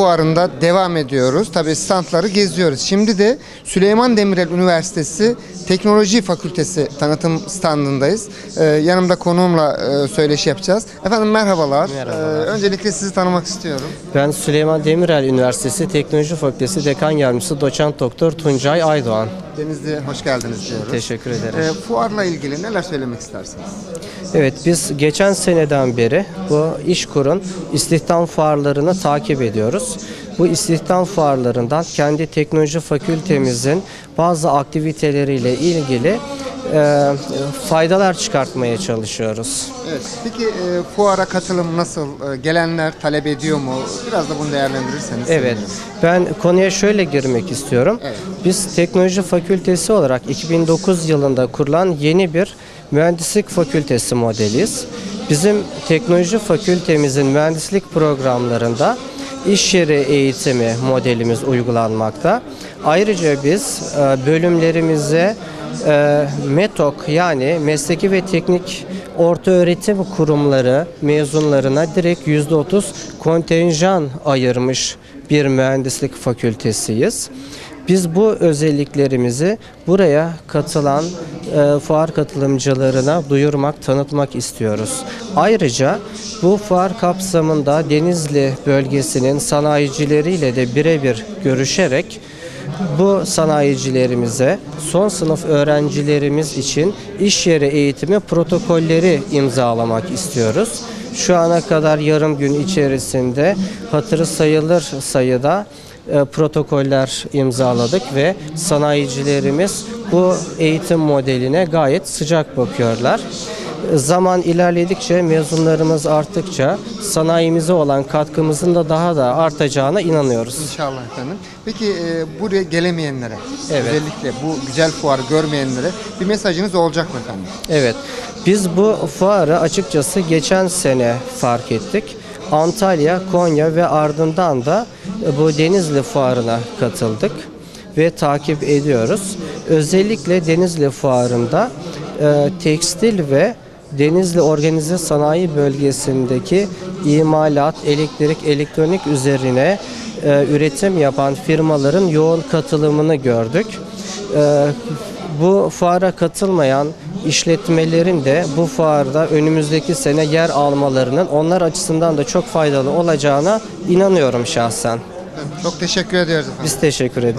fuarında devam ediyoruz. Tabii standları geziyoruz. Şimdi de Süleyman Demirel Üniversitesi Teknoloji Fakültesi tanıtım standındayız. Ee, yanımda konuğumla e, söyleşi yapacağız. Efendim merhabalar. Merhabalar. Ee, öncelikle sizi tanımak istiyorum. Ben Süleyman Demirel Üniversitesi Teknoloji Fakültesi Dekan Yardımcısı Doçent Doktor Tuncay Aydoğan. Denizli hoş geldiniz diyoruz. Teşekkür ederim. Ee, fuarla ilgili neler söylemek istersiniz? Evet biz geçen seneden beri bu İşkur'un istihdam fuarlarını takip ediyoruz. Bu istihdam fuarlarından kendi teknoloji fakültemizin bazı aktiviteleriyle ilgili e, faydalar çıkartmaya çalışıyoruz. Evet. Peki e, fuara katılım nasıl? E, gelenler talep ediyor mu? Biraz da bunu değerlendirirseniz. Evet. sevinirim. Ben konuya şöyle girmek istiyorum. Evet. Biz teknoloji fakültesi olarak 2009 yılında kurulan yeni bir mühendislik fakültesi modeliyiz. Bizim teknoloji fakültemizin mühendislik programlarında iş yeri eğitimi modelimiz uygulanmakta. Ayrıca biz e, bölümlerimize e, METOK yani mesleki ve teknik orta öğretim kurumları mezunlarına direkt %30 kontenjan ayırmış bir mühendislik fakültesiyiz. Biz bu özelliklerimizi buraya katılan e, fuar katılımcılarına duyurmak, tanıtmak istiyoruz. Ayrıca bu fuar kapsamında Denizli bölgesinin sanayicileriyle de birebir görüşerek bu sanayicilerimize son sınıf öğrencilerimiz için iş yeri eğitimi protokolleri imzalamak istiyoruz. Şu ana kadar yarım gün içerisinde hatırı sayılır sayıda e, protokoller imzaladık ve sanayicilerimiz bu eğitim modeline gayet sıcak bakıyorlar. Zaman ilerledikçe, mezunlarımız arttıkça sanayimize olan katkımızın da daha da artacağına inanıyoruz. İnşallah efendim. Peki e, buraya gelemeyenlere, Evet. özellikle bu güzel fuarı görmeyenlere bir mesajınız olacak mı efendim? Evet. Biz bu fuarı açıkçası geçen sene fark ettik. Antalya, Konya ve ardından da bu Denizli fuarına katıldık ve takip ediyoruz. Özellikle Denizli fuarında e, tekstil ve Denizli Organize Sanayi Bölgesi'ndeki imalat, elektrik, elektronik üzerine e, üretim yapan firmaların yoğun katılımını gördük. E, bu fuara katılmayan işletmelerin de bu fuarda önümüzdeki sene yer almalarının onlar açısından da çok faydalı olacağına inanıyorum şahsen. Çok teşekkür ediyoruz efendim. Biz teşekkür ederiz.